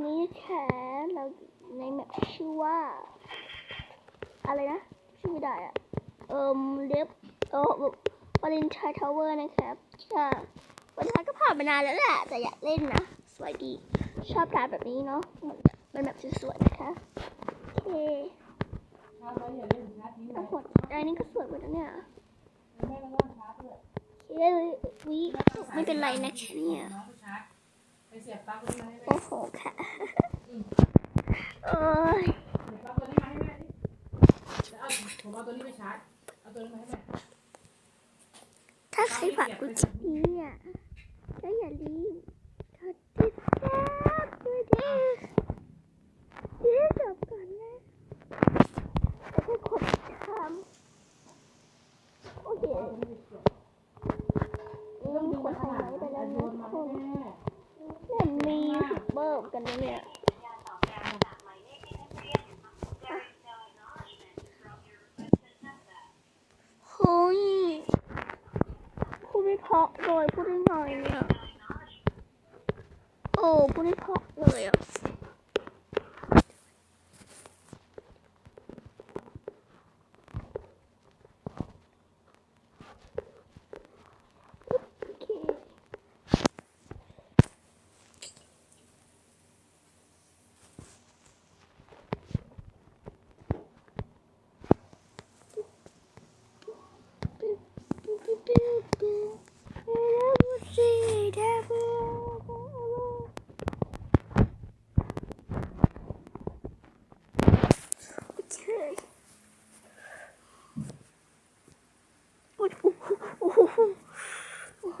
วันนี้แค่เราในแมปชื่อว่า อะไรนะ ชื่อไม่ได้อะเอิมเล็บโอ้บาเลนไทยทาวเวอร์นะครับจะวันนี้ก็ผ่านมานานแล้วแหละ แต่อยากเล่นนะ สวยดี ชอบการแบบนี้เนาะมันแบบสวยๆนะคะโอเคเอาหมดอันนี้ก็สวยหมดแล้วเนี่ยเฮ้ยวิไม่เป็นไรนะแค่นี้ เสีโอ้โหค่ะโอ้ยถ้าให้แม่านฝากกูชิ้นี้อะก็อย่าลืมกดติดตามด้วยนะเดี๋ยวจบก่อนนะแล้วก็กดติโอเค บกันนะเนี่ยเฮ้ยพูดไม่เพาะเลยพูดได้ไงเนี่ยโอ้พูดไม่เพาะเลยอะ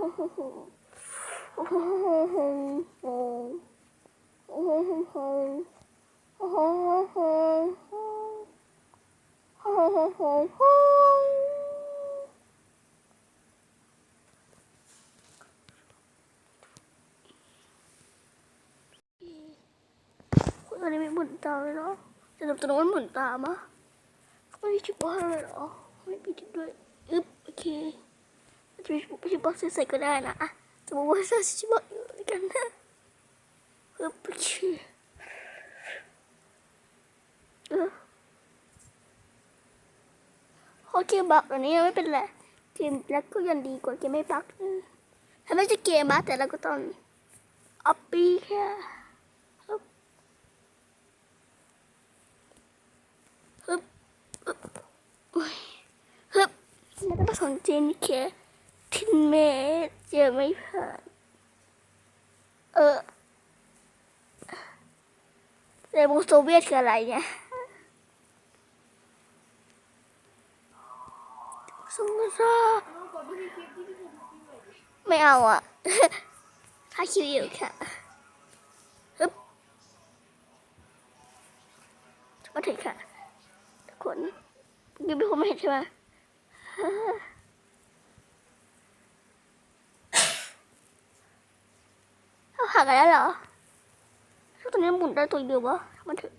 อันนี้ไม่หมุนตาเลยเนาะจะทำตัวน้นหมุนตามะไม่ชิบว่าเลยเหรอไม่ปิดด้วย อึ๊บ โอเค จะมีชิบบ้าใส่ก็ได้นะอะสมมติว่าใส่ชิบบ้าอยู่ด้วยกันนะเอึ๊บโอเคเออพราะเกมบักอันนี้ไม่เป็นไรเกมแล้วก็ยังดีกว่าเกมไม่บักนะถ้าไม่ใช่เกมบักแต่เราก็ต้องอัปปี้แค่ฮึบฮึบฮึบโอ้ยฮึบไม่ต้องสนใจนี่แค่ นเมตเจอไม่ผ่าน เออเรโบโซเวียตคืออะไรเนี่ยสงสารไม่เอาอะถ้าคิวอยู่ค่ะฮึบมาถึงค่ะทุกคนยังม่คงไม่เห็นใช่ไหม เขา หักกันแล้วเหรอตอนนี้หมุนได้ตัวเดียววะมันถึง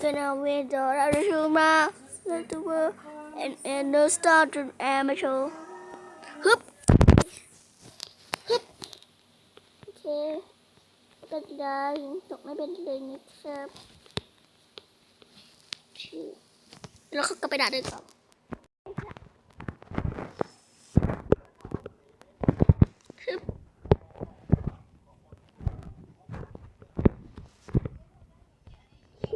Gonna win the Arashuma, let the world and and the star to amateur. ฮึบฮึบโอเคก็จะได้ตกไม่เป็นเลยนะครับแล้วเขาก็ไปด่าด้วยต่อฮึบโอเค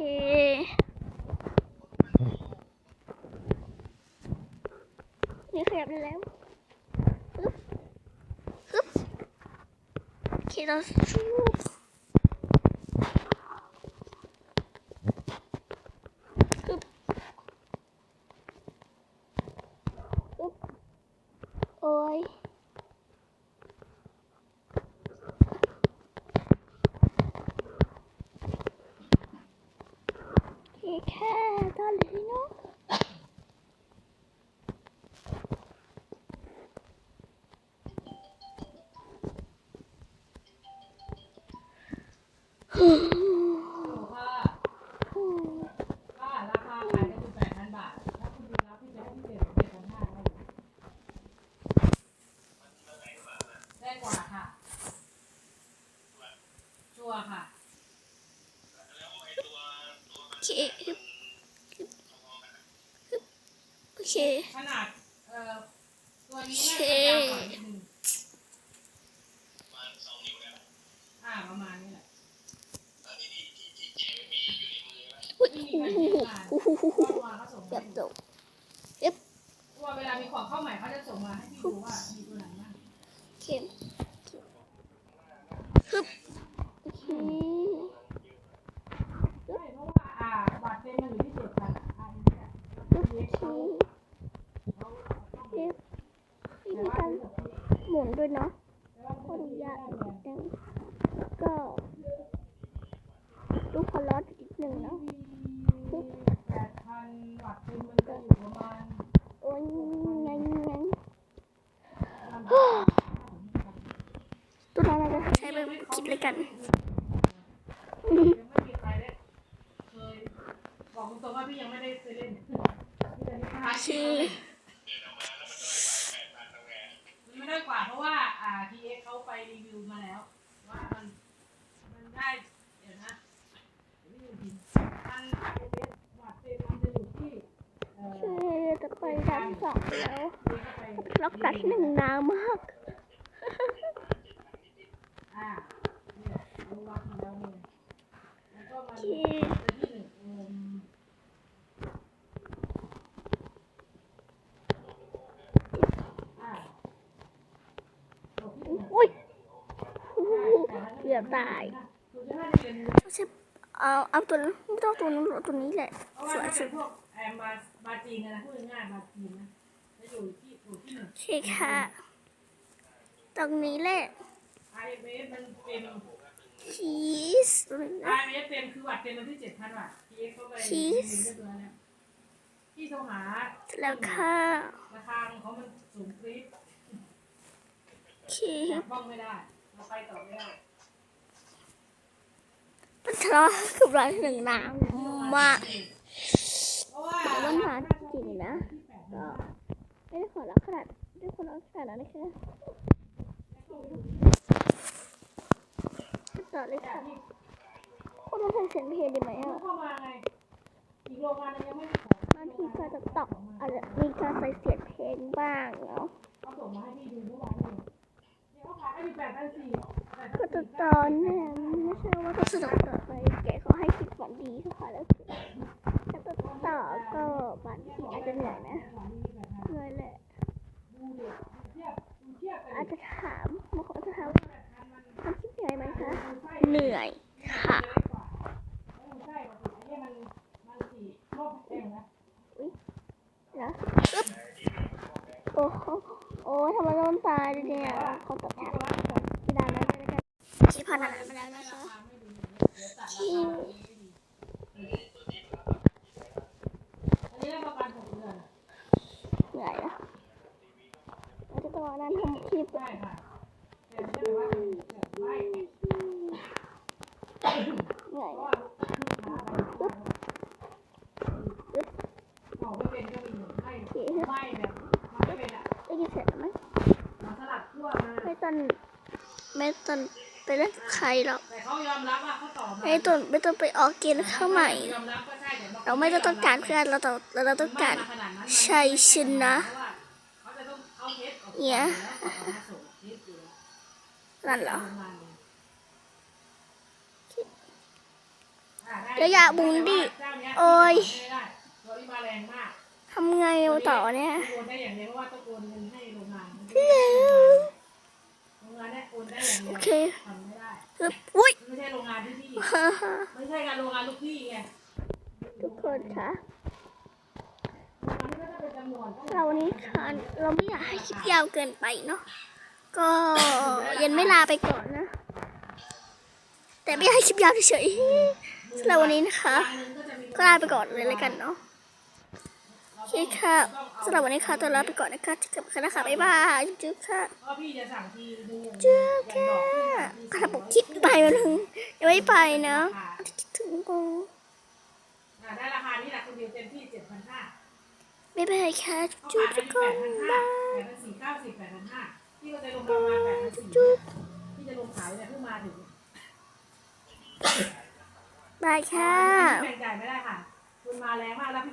นี่ขยับได้แล้วฮึบฮึบโอเคเราชูฮึบฮึบโอ้ย ห้พิเศษเจ็ดพันห้าได้ได้กว่าค่ะโชตัวค่ะโอเค ขนาด เอ่อ ตัวนี้โอน่าเคจะยาวกว่านิดนึง โอ้โหโอ้โหโอ้โหก็มาเขาส่งเกืมาอบให้ตดูกว่าเวลามีของเข้าใหม่เขาจะส่งมาให้พี่ดูว่ามีตัวไหนบ้างโอเคฮึบโอเคใช่เพราะว่าอ่าบัตรเต็มมันอยู่ที่เจ็ดพันอะเนี่ยฮึบเล็กโอเขาเคฮึบวิแต่ธีว่าการที่แบบนี้หมุนด้วยเนาะแต่ว่าขออนุญาตไม่นิได้ดนึงก็ลูกคอลอสอีกหนึ่งเนาะ แปดพันบัตรเต็มมันจะอยู่ประมาณวันนั้นงั้นตัวเราเราจะใช้แบบคิดเลยกันยังไม่มีใครได้เคยบอกตรงๆว่าพี่ยังไม่ได้เคยเล่นพี่แต่นี่พาร์ทที่มันไม่ได้กว่าเพราะว่าอ่าทีเอ็กเขาไปรีวิวมาแล้ว ว่ามันมันได้เดี๋ยวนะเดี๋ยวไม่ลืมพิมพ์มันบัตรเต็มมันจะอยู่ที่เอ่อ คือจะไปด้าน สองแล้วล็อกดัดหนึ่งนามากอ่าเนี่ยรู้ว่าทีแล้วเนี่ยแล้วก็มาโอดูเคที่หนึ่งเอิ่มอ่าบอกที่หนึ่งอุ้ยเกือบตายเรียนรู้ใช่เอาเอาตัวไม่ต้องตัวนู้นตัวนี้แหละเพราะว่าถ้าเป็นพวกแอ มบาบาจีนนะพูดง่ายๆบาจีนนะจะอยู่ที่อยู่ที่หนึ่งโอเคค่ะ ตรงนี้แหละ IMF มันเป็น ชีสตรงนี้นะ IMF เต็มคือวัดเต็มมันที่เจ็ดพันวัตต์ TX เข้าไปชีสเรียบร้อยแล้วที่โทรหาเสร็จแล้วค่ะราคาของเขามันสูงกรี๊ดโอเคจับบ้องไม่ได้เราไปต่อไม่ได้ มันทะเลาะกับร้านหนึ่งนานมาก เพราะว่าแต่ว่าหาจริงนะ ก็ไม่ได้ขอรับขนาดไม่ได้ขอรับขนาดนั้นนะคะต่อเลยค่ะคนมาฟังเสียงเพลงดีไหมอะเข้ามาไงอีกโรงงานนึงยังไม่มีของบางทีก็จะตอกอาจจะมีการใส่เสียงเพลงบ้างเนาะเขาส่งมาให้พี่ดูเมื่อวานนี้เนี่ยเขาขายให้มีแปดพันสี่แปดพัก็นจะสี่ตอนเนี่ยไม่ใช่ว่าก็สนุกต่อไปแกเขาให้คิดฝันดีเขาขอแล้วเสร็จแล้วก็ ต่อก็บางทีอาจจะเหนื่อยนะเหนื่อยแหละดูเด็กดูเทียอาจจะถามบางคนอาจจะถามทำคลิปเหนื่อยไหมคะเหนื่อยค่ะใช่ปกติเนี่ยนะอึ๊บโอ้โหโอ้ทำไมต้องตายด้วยเนี่ยเขาตัดฉากที่ดานนั้นเลยกันที่พันอะไรมาแล้วนะคะที่ อันนี้ได้ประกันหกเดือน เหนื่อยนะเราจะต้องมานั่งทำคลิป ใช่ค่ะแต่ไม่ได้ว่าแบบไม่ เหนื่อยเพราะนะว่าปึ๊บบอกไม่เป็นก็มีไม่ไม่แบบไม่เป็นอะได้ยินเสียงไหมมาสลัดขั้วมาไม่ตอนไม่ตอนไปเล่นกับใครหรอกแต่เขายอมรับว่าเขาต่อมาไม่ตอนไม่ต้องไปออกเกมเข้าใหม่ยอมรับก็ใช่แต่เราไม่ได้ต้องการเพื่อนเราต้องเราต้องการชัยชนะเขาจะต้องเอาเทสออกเนี่ยแล้วเอามาส่งเทสอยู่แล้วนั่นเหรอ ประมาณนี้อะได้เดี๋ยวอย่าบุญดิเจ้าเนี้โอ้ยไม่ได้ตัวนี้มาแรงมากทำไงต่อเนี่ยโอนได้อย่างเดียวเพราะว่าต้องโอนเงินให้โรงงานพี่เอ๋โรงงานเนี่ยโอนได้อย่างเดีโอยวเคทำไม่ได้ปึ๊บอุ้ยไม่ใช่โรงงานที่พี่ฮ่าฮ่าไม่ใช่การโรงงานลูกพี่ไงทุกคนคะโรงงานที่ก็จะเป็นจำนวนต้องเราวันนี้ค่ะเราไม่อยากให้คลิปยาวเกินไปเนาะก็ยันไม่ลาไปก่อนนะ แต่ไม่อยากให้คลิปยาวเฉยๆ สำหรับวันนี้นะคะครั้งหนึงก็จะมีก็ลาไปก่อนเลยแล้วกันเนาะโอเคค่ะสำหรับวันนี้ค่ะตัวลาไปก่อนนะคะจะกลับกันนะคะบ๊ายบายจุ๊บๆค่ะเพราะพี่จะสั่งทีนึงจุ๊บค่ะกระปุกคิดไปมาถึงยังไม่ไปนะคิดถึงกูอ่าได้ราคานี้แหละคุณดิวเต็มที่เจ็ดพันห้าบ๊ายบายค่ะเขาจุ๊ขายบไปๆแปก่อนดพันห้าบายแปดพันสี่เก้าสิบแปดพันห้าพี่ก็จะลงประมาณแปดพันสี่จุ๊บพี่จะลงขายเนี่ยเพิ่งมาถึง บายค่ะแบ่งจ่ไม่ได้ค่ะ คุณมาแรงมากแล้วพี่